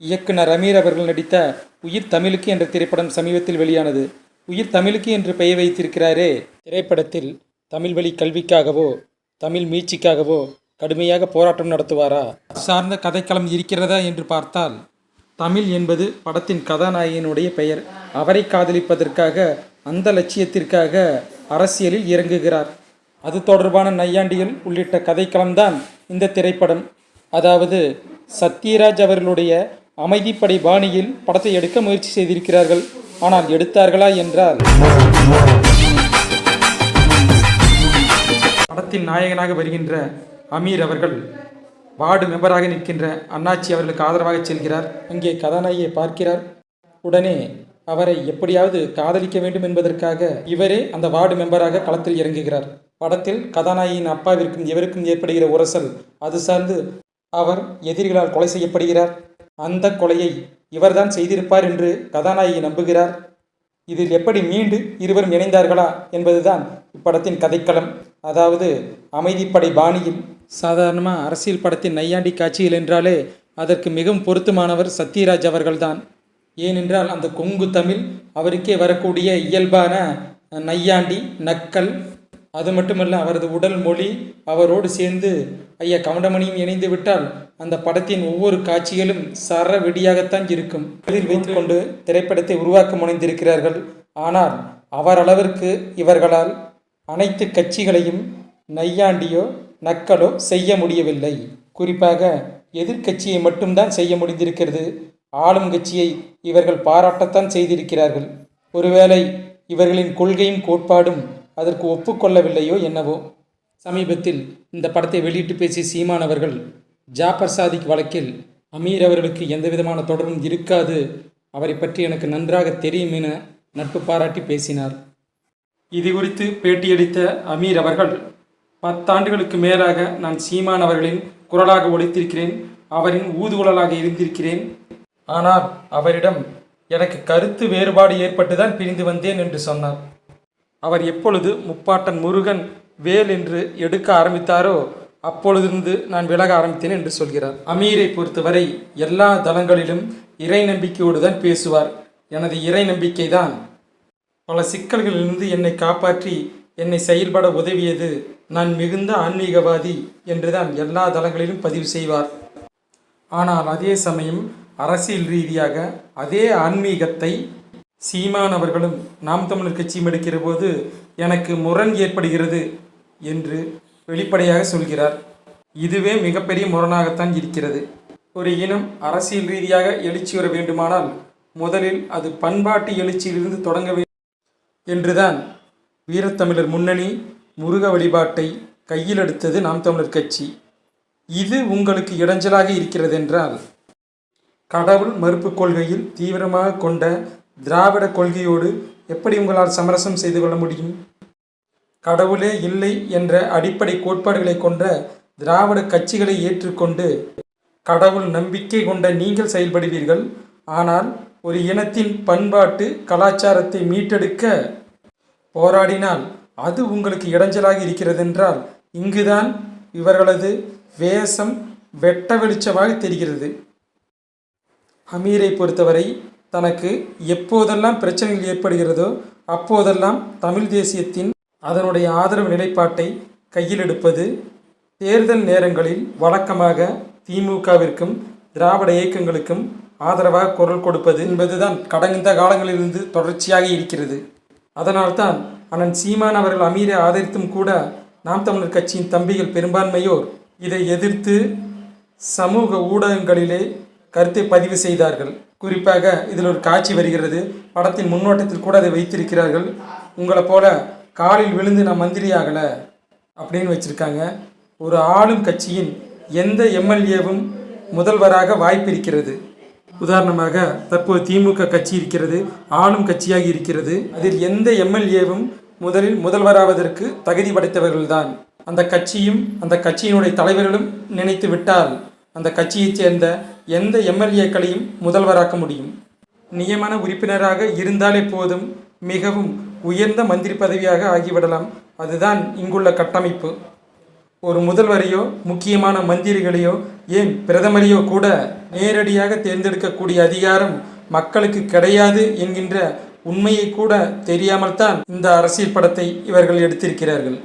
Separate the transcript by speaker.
Speaker 1: இயக்குனர் அமீர் அவர்கள் நடித்த உயிர் தமிழுக்கு என்ற திரைப்படம் சமீபத்தில் வெளியானது. உயிர் தமிழுக்கு என்று பெயர் வைத்திருக்கிறாரே. திரைப்படத்தில் தமிழ் வழி கல்விக்காகவோ தமிழ் மீட்சிக்காகவோ கடுமையாக போராட்டம் நடத்துவாரா? சார்ந்த கதைக்களம் இருக்கிறதா என்று பார்த்தால் தமிழ் என்பது படத்தின் கதாநாயகனுடைய பெயர். அவரை காதலிப்பதற்காக அந்த லட்சியத்திற்காக அரசியலில் இறங்குகிறார். அது தொடர்பான நையாண்டிகள் உள்ளிட்ட கதைக்களம்தான் இந்த திரைப்படம். அதாவது சத்யராஜ் அவர்களுடைய அமைதிப்படை பாணியில் படத்தை எடுக்க முயற்சி செய்திருக்கிறார்கள். ஆனால் எடுத்தார்களா என்றால். படத்தின் நாயகனாக வருகின்ற அமீர் அவர்கள் வார்டு மெம்பராக நிற்கின்ற அண்ணாச்சி அவர்களுக்கு ஆதரவாக செல்கிறார். அங்கே கதாநாயகியை பார்க்கிறார். உடனே அவரை எப்படியாவது காதலிக்க வேண்டும் என்பதற்காக இவரே அந்த வார்டு மெம்பராக களத்தில் இறங்குகிறார். படத்தில் கதாநாயகியின் அப்பாவிற்கும் இவருக்கும் ஏற்படுகிற உரசல் அது சார்ந்து அவர் எதிரிகளால் கொலை செய்யப்படுகிறார். அந்த கொலையை இவர்தான் செய்திருப்பார் என்று கதாநாயகி நம்புகிறார். இதில் எப்படி மீண்டு இருவரும் இணைந்தார்களா என்பதுதான் இப்படத்தின் கதைக்களம். அதாவது அமைதிப்படை பாணியில் சாதாரணமாக அரசியல் படத்தின் நையாண்டி காட்சிகள் என்றாலே அதற்கு மிகவும் பொருத்தமானவர் சத்யராஜ் அவர்கள்தான். ஏனென்றால் அந்த கொங்கு தமிழ் அவருக்கே வரக்கூடிய இயல்பான நையாண்டி நக்கல் அது மட்டுமல்ல அவரது உடல் மொழி அவரோடு சேர்ந்து ஐயா கவுண்டமணியும் இணைந்து விட்டால் அந்த படத்தின் ஒவ்வொரு காட்சிகளும் சர வெடியாகத்தான் இருக்கும். இதில் வைத்துக்கொண்டு திரைப்படத்தை உருவாக்க முனைந்திருக்கிறார்கள். ஆனால் அவரளவிற்கு இவர்களால் அனைத்து கட்சிகளையும் நையாண்டியோ நக்கலோ செய்ய முடியவில்லை. குறிப்பாக எதிர்க்கட்சியை மட்டும்தான் செய்ய முடிந்திருக்கிறது. ஆளும் கட்சியை இவர்கள் பாராட்டத்தான் செய்திருக்கிறார்கள். ஒருவேளை இவர்களின் கொள்கையும் கோட்பாடும் அதற்கு ஒப்புக்கொள்ளவில்லையோ என்னவோ? சமீபத்தில் இந்த படத்தை வெளியிட்டு பேசிய சீமான் அவர்கள் ஜாபர் சாதிக் வழக்கில் அமீர் அவர்களுக்கு எந்தவிதமான தொடர்பும் இருக்காது. அவரை பற்றி எனக்கு நன்றாக தெரியும் என நட்பு பாராட்டி பேசினார். இது குறித்து பேட்டியளித்த அமீர் அவர்கள் பத்தாண்டுகளுக்கு மேலாக நான் சீமான் அவர்களின் குரலாக ஒழித்திருக்கிறேன் அவரின் ஊதுகுழலாக இருந்திருக்கிறேன். ஆனால் அவரிடம் எனக்கு கருத்து வேறுபாடு ஏற்பட்டுதான் பிரிந்து வந்தேன் என்று சொன்னார். அவர் எப்பொழுது முப்பாட்டன் முருகன் வேல் என்று எடுக்க ஆரம்பித்தாரோ அப்பொழுதிருந்து நான் விலக ஆரம்பித்தேன் என்று சொல்கிறார். அமீரை பொறுத்தவரை எல்லா தளங்களிலும் இறை நம்பிக்கையோடு தான் பேசுவார். எனது இறை நம்பிக்கை தான் பல சிக்கல்களிலிருந்து என்னை காப்பாற்றி என்னை செயல்பட உதவியது நான் மிகுந்த ஆன்மீகவாதி என்றுதான் எல்லா தளங்களிலும் பதிவு செய்வார். ஆனால் அதே சமயம் அரசியல் ரீதியாக அதே ஆன்மீகத்தை சீமான் அவர்களும் நாம் தமிழர் கட்சியும் எடுக்கிற போது எனக்கு முரண் ஏற்படுகிறது என்று வெளிப்படையாக சொல்கிறார். இதுவே மிகப்பெரிய முரணாகத்தான் இருக்கிறது. ஒரு இனம் அரசியல் ரீதியாக எழுச்சி வர வேண்டுமானால் முதலில் அது பண்பாட்டு எழுச்சியிலிருந்து தொடங்க வேண்டும் என்றுதான் வீரத்தமிழர் முன்னணி முருக வழிபாட்டை கையில் எடுத்தது நாம் தமிழர் கட்சி. இது உங்களுக்கு இடைஞ்சலாக இருக்கிறது என்றால் கடவுள் மறுப்பு கொள்கையில் தீவிரமாக கொண்ட திராவிட கொள்கையோடு எப்படி உங்களால் சமரசம் செய்து கொள்ள முடியும்? கடவுளே இல்லை என்ற அடிப்படை கோட்பாடுகளை கொண்ட திராவிட கட்சிகளை ஏற்றுக்கொண்டு கடவுள் நம்பிக்கை கொண்ட நீங்கள் செயல்படுவீர்கள். ஆனால் ஒரு இனத்தின் பண்பாட்டு கலாச்சாரத்தை மீட்டெடுக்க போராடினால் அது உங்களுக்கு இடைஞ்சலாக இருக்கிறதென்றால் இங்குதான் இவர்களது வேஷம் வெட்ட வெளிச்சமாக தெரிகிறது. அமீரை பொறுத்தவரை தனக்கு எப்போதெல்லாம் பிரச்சனைகள் ஏற்படுகிறதோ அப்போதெல்லாம் தமிழ் தேசியத்தின் அதனுடைய ஆதரவு நிலைப்பாட்டை கையில் எடுப்பது தேர்தல் நேரங்களில் வழக்கமாக திமுகவிற்கும் திராவிட இயக்கங்களுக்கும் ஆதரவாக குரல் கொடுப்பது என்பதுதான் கடந்த காலங்களிலிருந்து தொடர்ச்சியாக இருக்கிறது. அதனால்தான் அண்ணன் சீமான் அவர்கள் அமீரை ஆதரித்தும் கூட நாம் தமிழர் கட்சியின் தம்பிகள் பெரும்பான்மையோர் இதை எதிர்த்து சமூக ஊடகங்களிலே கருத்தை பதிவு செய்தார்கள். குறிப்பாக இதில் ஒரு காட்சி வருகிறது. படத்தின் முன்னோட்டத்தில் கூட அதை வைத்திருக்கிறார்கள். உங்களை போல காலில் விழுந்து நான் மந்திரி ஆகலை அப்படின்னு வச்சுருக்காங்க. ஒரு ஆளும் கட்சியின் எந்த எம்எல்ஏவும் முதல்வராக வாய்ப்பு இருக்கிறது. உதாரணமாக தற்போது திமுக கட்சி இருக்கிறது ஆளும் கட்சியாக இருக்கிறது. அதில் எந்த எம்எல்ஏவும் முதலில் முதல்வராவதற்கு தகுதி படைத்தவர்கள்தான். அந்த கட்சியும் அந்த கட்சியினுடைய தலைவர்களும் நினைத்து விட்டால் அந்த கட்சியைச் சேர்ந்த எந்த எம்எல்ஏக்களையும் முதல்வராக்க முடியும். நியமன உறுப்பினராக இருந்தாலே போதும் மிகவும் உயர்ந்த மந்திரி பதவியாக ஆகிவிடலாம். அதுதான் இங்குள்ள கட்டமைப்பு. ஒரு முதல்வரையோ முக்கியமான மந்திரிகளையோ ஏன் பிரதமரையோ கூட நேரடியாக தேர்ந்தெடுக்கக்கூடிய அதிகாரம் மக்களுக்கு கிடையாது என்கின்ற உண்மையை கூட தெரியாமல் தான் இந்த அரசியல் படத்தை இவர்கள் எடுத்திருக்கிறார்கள்.